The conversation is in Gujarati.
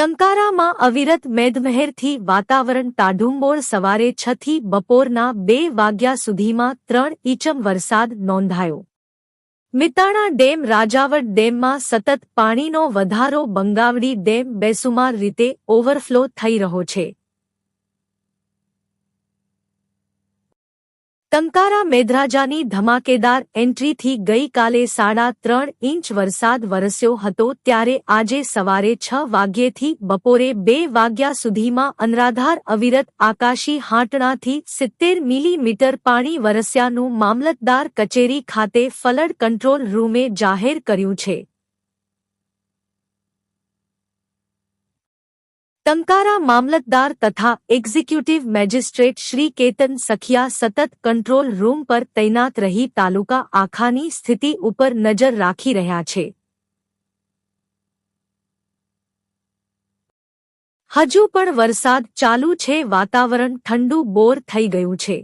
ટંકારામાં અવિરત મેદમહેરથી વાતાવરણ તાઢુંબોળ સવારે છ થી બપોરના બે વાગ્યા સુધીમાં ત્રણ ઇંચમ વરસાદ નોંધાયો. મિતાણા ડેમ રાજાવટ ડેમમાં સતત પાણીનો વધારો બંગાવડી ડેમ બેસુમાર રીતે ઓવરફ્લો થઈ રહ્યો છે. ટંકારા મેધરાજાની ધમાકેદાર એન્ટ્રીથી ગઈકાલે સાડા ત્રણ ઇંચ વરસાદ વરસ્યો હતો ત્યારે આજે સવારે છ વાગ્યેથી બપોરે બે વાગ્યા સુધીમાં અનરાધાર અવિરત આકાશી હાંટણાથી સિત્તેર મિલીમીટર પાણી વરસ્યાનું મામલતદાર કચેરી ખાતે ફલડ કંટ્રોલ રૂમે જાહેર કર્યું છે. ટંકારા મામલતદાર તથા એક્ઝિક્યુટિવ મેજિસ્ટ્રેટ શ્રી કેતન સખિયા સતત કંટ્રોલ રૂમ પર તૈનાત રહી તાલુકા આખાની સ્થિતિ ઉપર નજર રાખી રહ્યા છે હજુ પણ વરસાદ ચાલુ છે વાતાવરણ ઠંડુ બોર થઈ ગયું છે